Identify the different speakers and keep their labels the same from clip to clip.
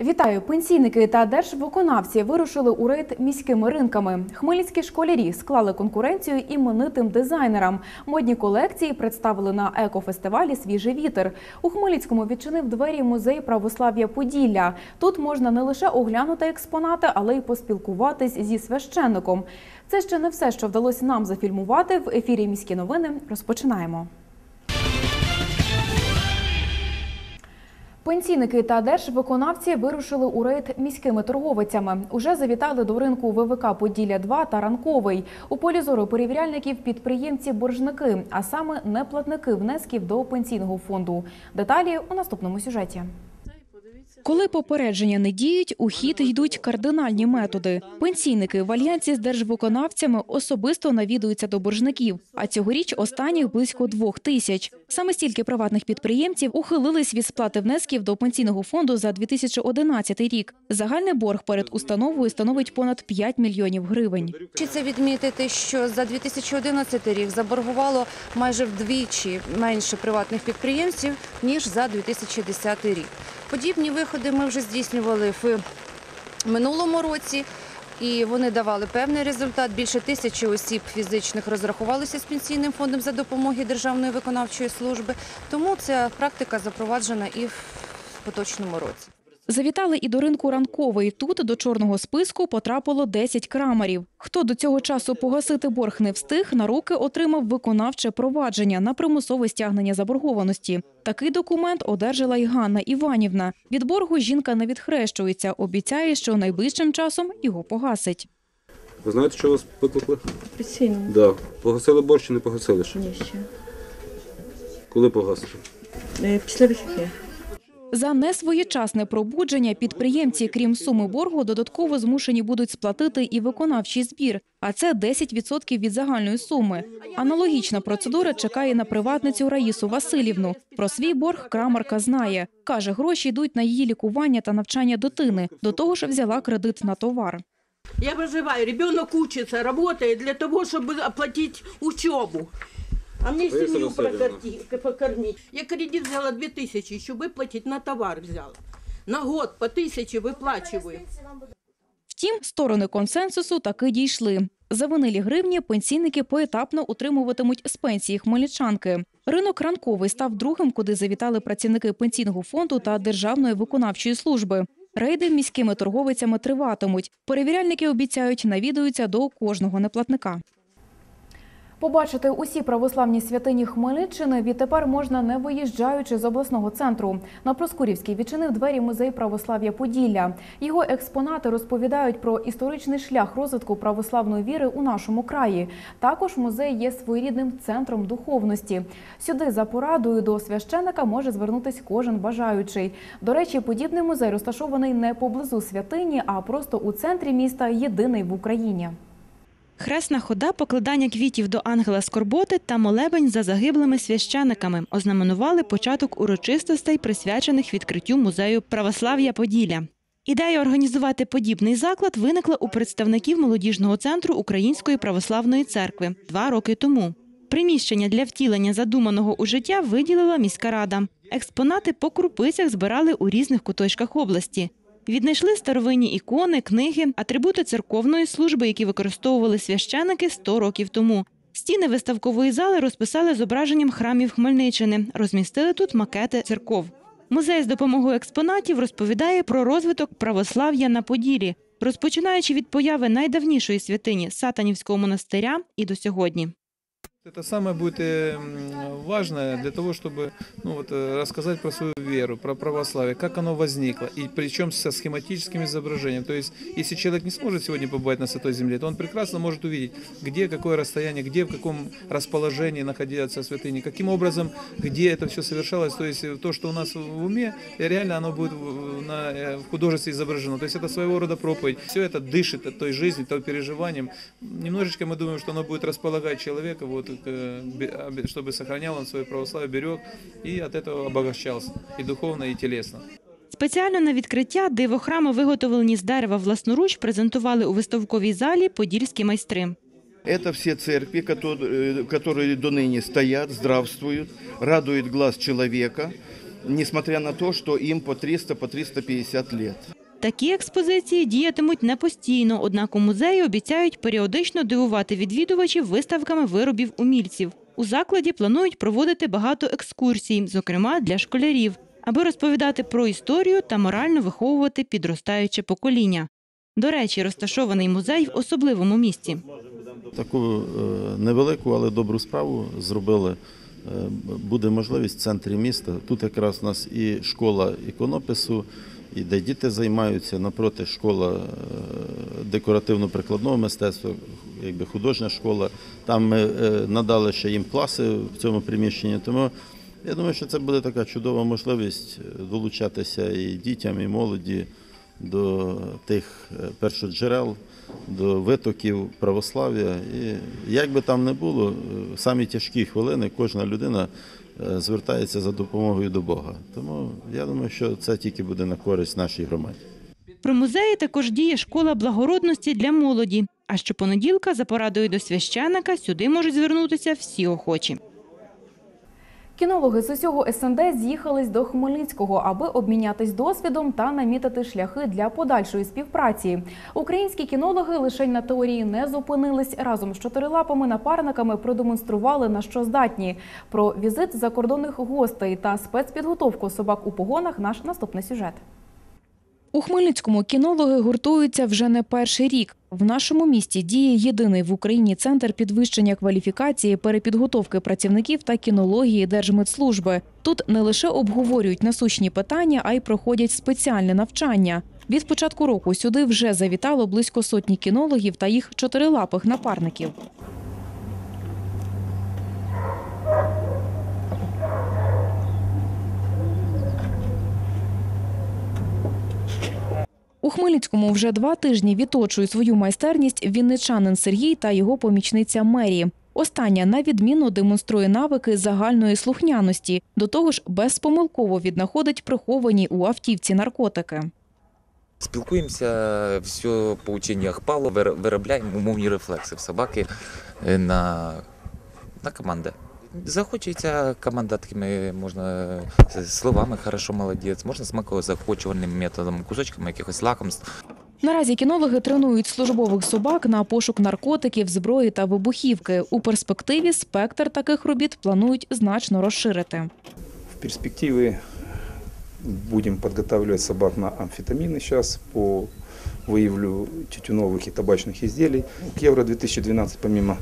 Speaker 1: Вітаю! Пенсійники та держвиконавці вирушили у рейд міськими ринками. Хмельницькі школярі склали конкуренцію іменитим дизайнерам. Модні колекції представили на екофестивалі Свіжий вітер. У Хмельницькому відчинив двері музей православ'я Поділля. Тут можна не лише оглянути експонати, але й поспілкуватись зі священником. Це ще не все, що вдалося нам зафільмувати. В ефірі міські новини розпочинаємо. Пенсійники та держвиконавці вирушили у рейд міськими торговицями. Уже завітали до ринку ВВК Поділля 2 та ранковий. У полі зору перевіряльників підприємці-боржники, а саме неплатники внесків до пенсійного фонду. Деталі у наступному сюжеті. Коли попередження не діють, у хід йдуть кардинальні методи. Пенсійники в альянсі з держвиконавцями особисто навідуються до боржників, а цьогоріч останніх близько двох тисяч. Саме стільки приватних підприємців ухилились від сплати внесків до пенсійного фонду за 2011 рік. Загальний борг перед установою становить понад 5 мільйонів гривень.
Speaker 2: Хочеться відмітити, що за 2011 рік заборгувало майже вдвічі менше приватних підприємців, ніж за 2010 рік. Подібні виходи ми вже здійснювали в минулому році, і вони давали певний результат. Більше тисячі осіб фізичних розрахувалися з пенсійним фондом за допомоги Державної виконавчої служби. Тому ця практика запроваджена і в поточному році.
Speaker 1: Завітали і до ринку ранковий. Тут до чорного списку потрапило 10 крамарів. Хто до цього часу погасити борг не встиг, на руки отримав виконавче провадження на примусове стягнення заборгованості. Такий документ одержала й Ганна Іванівна. Від боргу жінка не відхрещується, обіцяє, що найближчим часом його погасить.
Speaker 3: Ви знаєте, що вас викликали?
Speaker 4: Пенсійну
Speaker 3: Да. Погасили борщ чи не погасили ще?
Speaker 4: ні ще.
Speaker 3: Коли погасили?
Speaker 4: Е, Після вихідних.
Speaker 1: За несвоєчасне пробудження підприємці, крім суми боргу, додатково змушені будуть сплатити і виконавчий збір, а це 10% від загальної суми. Аналогічна процедура чекає на приватницю Раїсу Васильівну. Про свій борг крамарка знає. Каже, гроші йдуть на її лікування та навчання дитини. До того ж взяла кредит на товар.
Speaker 5: Я проживаю, ребенок учится, работает для того, чтобы оплатить учебу. А мне
Speaker 3: Раиса
Speaker 5: семью
Speaker 3: Васильевна.
Speaker 5: прокорти- покормить. Я кредит взяла 2000, еще выплатить на товар взяла. На год по тысяче выплачиваю.
Speaker 1: Втім, сторони консенсусу таки дійшли. Завинилі гривні пенсійники поетапно утримуватимуть з пенсії хмельничанки. Ринок ранковий став другим, куди завітали працівники пенсійного фонду та державної виконавчої служби. Рейди міськими торговицями триватимуть. Перевіряльники обіцяють, навідуються до кожного неплатника. Побачити усі православні святині Хмельниччини відтепер можна не виїжджаючи з обласного центру. На Проскурівській відчинив двері музей православ'я Поділля. Його експонати розповідають про історичний шлях розвитку православної віри у нашому краї. Також музей є своєрідним центром духовності. Сюди за порадою до священика може звернутись кожен бажаючий. До речі, подібний музей розташований не поблизу святині, а просто у центрі міста, єдиний в Україні.
Speaker 6: Хресна хода, покладання квітів до ангела скорботи та молебень за загиблими священиками ознаменували початок урочистостей, присвячених відкриттю музею православ'я Поділля. Ідея організувати подібний заклад виникла у представників молодіжного центру Української православної церкви два роки тому. Приміщення для втілення задуманого у життя виділила міська рада. Експонати по крупицях збирали у різних куточках області. Віднайшли старовинні ікони, книги, атрибути церковної служби, які використовували священики 100 років тому. Стіни виставкової зали розписали зображенням храмів Хмельниччини, розмістили тут макети церков. Музей з допомогою експонатів розповідає про розвиток православ'я на Поділі, розпочинаючи від появи найдавнішої святині Сатанівського монастиря і до сьогодні.
Speaker 7: Это самое будет э, важное для того, чтобы ну, вот, э, рассказать про свою веру, про православие, как оно возникло, и причем со схематическим изображением. То есть, если человек не сможет сегодня побывать на Святой Земле, то он прекрасно может увидеть, где какое расстояние, где в каком расположении находится святыня, каким образом, где это все совершалось. То есть, то, что у нас в уме, э, реально оно будет на, в художестве изображено. То есть, это своего рода проповедь. Все это дышит от той жизни, той переживанием. Немножечко мы думаем, что оно будет располагать человека, вот, чтобы сохранял он свое православие, берег и от этого обогащался и духовно, и телесно.
Speaker 6: Спеціально на відкриття дивохрами, виготовлені з дерева власноруч, презентували у виставковій залі подільські майстри.
Speaker 8: Это все церкви, которые, которые до ныне стоят, здравствуют, радуют глаз человека. несмотря на то, что им по 300, по 350 лет.
Speaker 6: Такі експозиції діятимуть не постійно, однак у музеї обіцяють періодично дивувати відвідувачів виставками виробів умільців. У закладі планують проводити багато екскурсій, зокрема для школярів, аби розповідати про історію та морально виховувати підростаюче покоління. До речі, розташований музей в особливому місці.
Speaker 9: Таку е, невелику, але добру справу зробили. Е, Буде можливість в центрі міста. Тут якраз у нас і школа іконопису, і де діти займаються, напроти школа е, декоративно-прикладного мистецтва, якби художня школа. Там ми е, надали ще їм класи в цьому приміщенні. Тому я думаю, що це буде така чудова можливість е, долучатися і дітям, і молоді до тих першоджерел, до витоків православ'я. І як би там не було, самі тяжкі хвилини кожна людина звертається за допомогою до Бога. Тому я думаю, що це тільки буде на користь нашій громаді.
Speaker 6: При музеї також діє школа благородності для молоді. А щопонеділка за порадою до священика сюди можуть звернутися всі охочі.
Speaker 1: Кінологи з усього СНД з'їхались до Хмельницького, аби обмінятись досвідом та намітити шляхи для подальшої співпраці. Українські кінологи лише на теорії не зупинились. Разом з чотирилапими напарниками продемонстрували на що здатні. Про візит закордонних гостей та спецпідготовку собак у погонах наш наступний сюжет. У Хмельницькому кінологи гуртуються вже не перший рік. В нашому місті діє єдиний в Україні центр підвищення кваліфікації, перепідготовки працівників та кінології Держмедслужби. Тут не лише обговорюють насущні питання, а й проходять спеціальне навчання. Від початку року сюди вже завітало близько сотні кінологів та їх чотирилапих напарників. У Хмельницькому вже два тижні відточує свою майстерність вінничанин Сергій та його помічниця Мері. Остання на відміну демонструє навики загальної слухняності. До того ж, безпомилково віднаходить приховані у автівці наркотики.
Speaker 10: Спілкуємося все по ученнях Павла, виробляємо умовні рефлекси в собаки е, на, на команди. Захочеться команда такими можна е, словами хорошо молодець, можна смаково-захочувальним методом, кусочками якихось лакомств.
Speaker 1: Наразі кінологи тренують службових собак на пошук наркотиків, зброї та вибухівки. У перспективі спектр таких робіт планують значно розширити.
Speaker 11: В перспективе будем подготавливать собак на амфетамины сейчас по выявлю тютюновых и табачных изделий. К Евро-2012 помимо,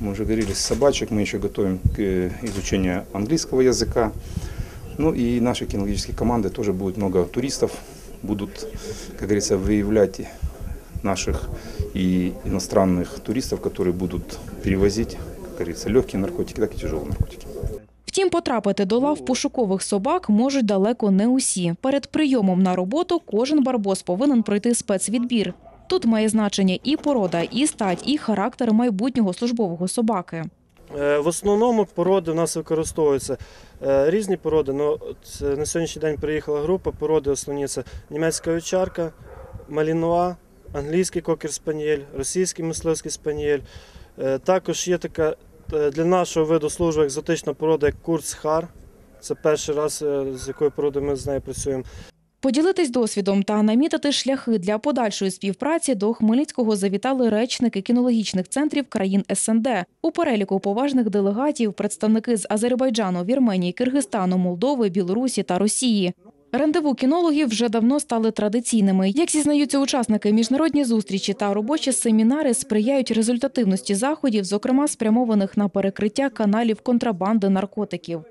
Speaker 11: мы уже говорили, собачек, мы еще готовим к э, изучению английского языка. Ну и наши кинологические команды тоже будет много туристов, будут, как говорится, выявлять наших и иностранных туристов, которые будут перевозить, как говорится, легкие наркотики, так и тяжелые наркотики.
Speaker 1: Втім, потрапити до лав пошукових собак можуть далеко не усі. Перед прийомом на роботу кожен барбос повинен пройти спецвідбір. Тут має значення і порода, і стать, і характер майбутнього службового собаки.
Speaker 12: Е, В основному породи в нас використовуються е, різні породи. Ну, на сьогоднішній день приїхала група. Породи основні це німецька овчарка, малінуа, англійський кокер спанієль, російський мисливський спанієль. Е, Також є така для нашого виду служби екзотична порода, як курцхар. Це перший раз, з якою породою ми з нею працюємо.
Speaker 1: Поділитись досвідом та намітити шляхи для подальшої співпраці до Хмельницького завітали речники кінологічних центрів країн СНД. У переліку поважних делегатів представники з Азербайджану, Вірменії, Киргизстану, Молдови, Білорусі та Росії. Рандеву кінологів вже давно стали традиційними. Як зізнаються учасники, міжнародні зустрічі та робочі семінари сприяють результативності заходів, зокрема спрямованих на перекриття каналів контрабанди наркотиків.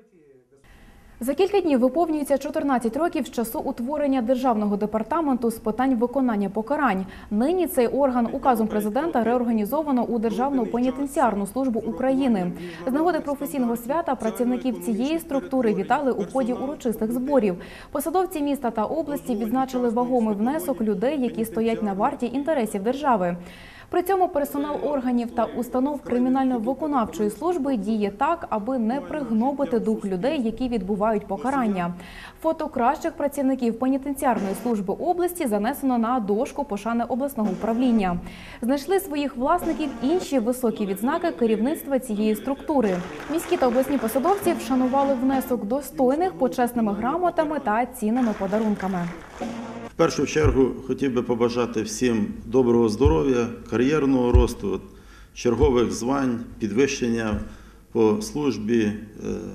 Speaker 1: За кілька днів виповнюється 14 років з часу утворення Державного департаменту з питань виконання покарань. Нині цей орган указом президента реорганізовано у Державну пенітенціарну службу України. З нагоди професійного свята працівників цієї структури вітали у ході урочистих зборів. Посадовці міста та області відзначили вагомий внесок людей, які стоять на варті інтересів держави. При цьому персонал органів та установ кримінально-виконавчої служби діє так, аби не пригнобити дух людей, які відбувають покарання. Фото кращих працівників пенітенціарної служби області занесено на дошку пошани обласного управління. Знайшли своїх власників інші високі відзнаки керівництва цієї структури. Міські та обласні посадовці вшанували внесок достойних почесними грамотами та цінними подарунками.
Speaker 9: Першу чергу хотів би побажати всім доброго здоров'я, кар'єрного росту, чергових звань, підвищення по службі, е,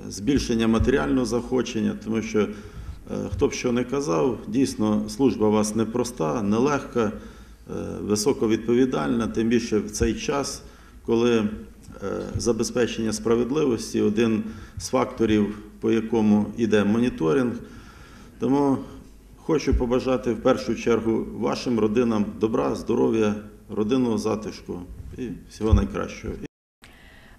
Speaker 9: збільшення матеріального заохочення, тому що е, хто б що не казав, дійсно служба у вас непроста, нелегка, е, високовідповідальна, тим більше в цей час, коли забезпечення справедливості один з факторів, по якому йде моніторинг. Тому хочу побажати в першу чергу вашим родинам добра, здоров'я, родинного затишку і всього найкращого.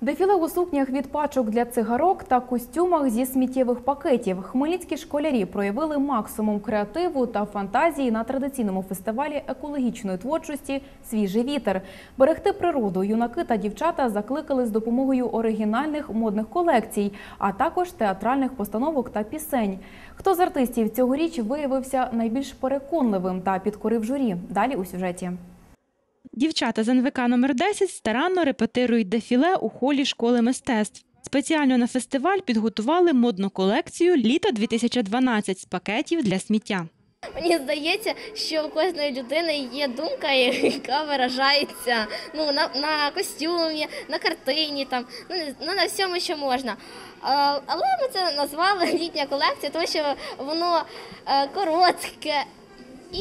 Speaker 1: Дефіле у сукнях від пачок для цигарок та костюмах зі сміттєвих пакетів. Хмельницькі школярі проявили максимум креативу та фантазії на традиційному фестивалі екологічної творчості Свіжий вітер. Берегти природу юнаки та дівчата закликали з допомогою оригінальних модних колекцій, а також театральних постановок та пісень. Хто з артистів цьогоріч виявився найбільш переконливим та підкорив журі? Далі у сюжеті.
Speaker 6: Дівчата з НВК номер 10 старанно репетирують дефіле у холі школи мистецтв. Спеціально на фестиваль підготували модну колекцію Літо 2012 з пакетів для сміття.
Speaker 13: Мені здається, що у кожної людини є думка, яка виражається ну, на, на костюмі, на картині, там, ну, ну, на всьому, що можна. Але ми це назвали літня колекція, тому що воно е, коротке і,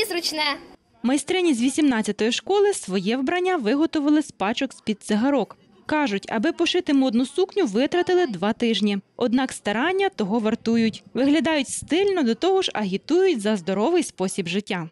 Speaker 13: і зручне.
Speaker 6: Майстрині з 18-ї школи своє вбрання виготовили з пачок з-під цигарок. Кажуть, аби пошити модну сукню, витратили два тижні. Однак старання того вартують. Виглядають стильно, до того ж агітують за здоровий спосіб життя.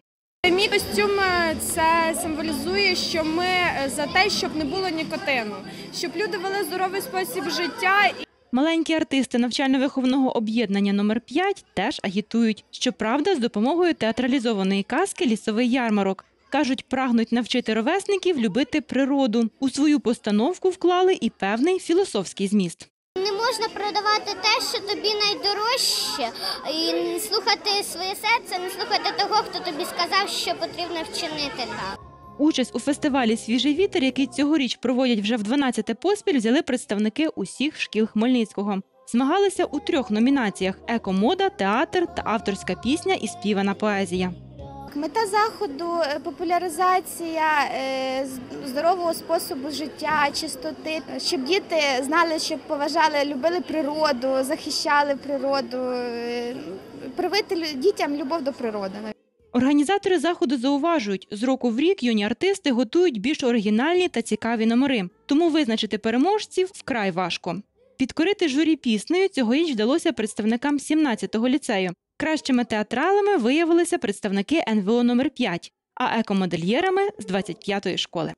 Speaker 14: Мій костюм е, це символізує, що ми е, за те, щоб не було нікотину, щоб люди вели здоровий спосіб життя.
Speaker 6: Маленькі артисти навчально-виховного об'єднання номер 5 теж агітують. Щоправда, з допомогою театралізованої казки Лісовий ярмарок. Кажуть, прагнуть навчити ровесників любити природу. У свою постановку вклали і певний філософський зміст.
Speaker 15: Не можна продавати те, що тобі найдорожче, і не слухати своє серце, не слухати того, хто тобі сказав, що потрібно вчинити так.
Speaker 6: Участь у фестивалі Свіжий вітер, який цьогоріч проводять вже в 12-те поспіль, взяли представники усіх шкіл Хмельницького. Змагалися у трьох номінаціях: екомода, театр та авторська пісня і співана поезія.
Speaker 14: Мета заходу е, популяризація е, здорового способу життя, чистоти, щоб діти знали, щоб поважали, любили природу, захищали природу, е, привити дітям любов до природи.
Speaker 6: Організатори заходу зауважують, з року в рік юні артисти готують більш оригінальні та цікаві номери, тому визначити переможців вкрай важко. Підкорити журі піснею цьогоріч вдалося представникам 17-го ліцею. Кращими театралами виявилися представники НВО номер 5 а екомодельєрами з 25-ї школи.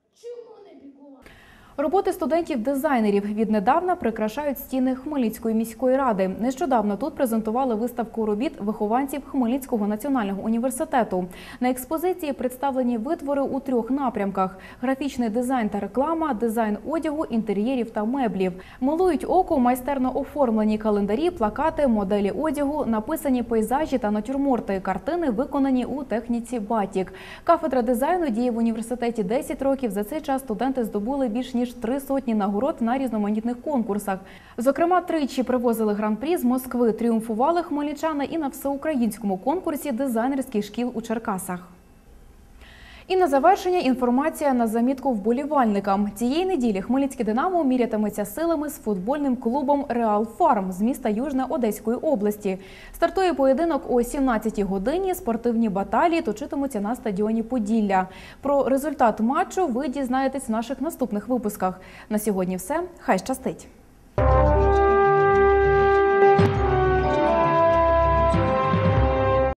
Speaker 1: Роботи студентів-дизайнерів віднедавна прикрашають стіни Хмельницької міської ради. Нещодавно тут презентували виставку робіт вихованців Хмельницького національного університету. На експозиції представлені витвори у трьох напрямках: графічний дизайн та реклама, дизайн одягу, інтер'єрів та меблів. Милують око майстерно оформлені календарі, плакати, моделі одягу, написані пейзажі та натюрморти. Картини виконані у техніці батік. Кафедра дизайну діє в університеті 10 років. За цей час студенти здобули більш ніж три сотні нагород на різноманітних конкурсах. Зокрема, тричі привозили гран-прі з Москви, тріумфували хмельничани і на всеукраїнському конкурсі дизайнерських шкіл у Черкасах. І на завершення інформація на замітку вболівальникам. Цієї неділі Хмельницьке Динамо мірятиметься силами з футбольним клубом Реал Фарм з міста Южне Одеської області. Стартує поєдинок о 17-й годині. Спортивні баталії точитимуться на стадіоні Поділля. Про результат матчу ви дізнаєтесь в наших наступних випусках. На сьогодні все. Хай щастить!